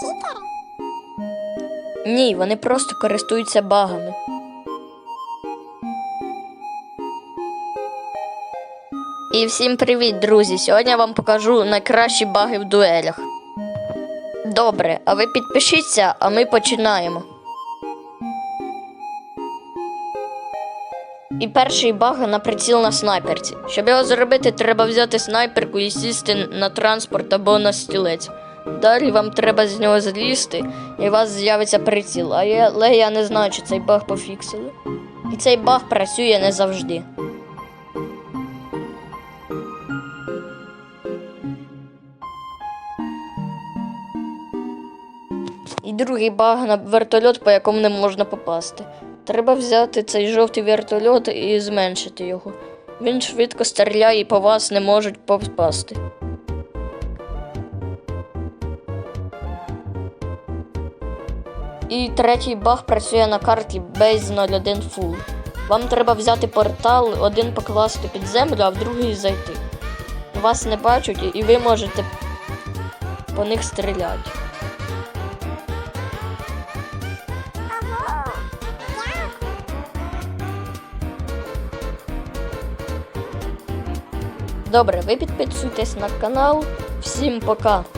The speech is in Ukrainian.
читери? Ні, вони просто користуються багами. І всім привіт, друзі! Сьогодні я вам покажу найкращі баги в дуелях. Добре, а ви підпишіться, а ми починаємо. І перший баг на приціл на снайперці. Щоб його зробити, треба взяти снайперку і сісти на транспорт або на стілець. Далі вам треба з нього злізти, і у вас з'явиться приціл. Але я не знаю, чи цей баг пофіксили. І цей баг працює не завжди. І другий баг на вертольот, по якому не можна попасти. Треба взяти цей жовтий вертольот і зменшити його. Він швидко стріляє і по вас не можуть попасти. І третій баг працює на карті Base 01 Full. Вам треба взяти портал, один покласти під землю, а в другий зайти. Вас не бачать, і ви можете по них стріляти. Добре, ви підписуйтесь на канал. Всім пока!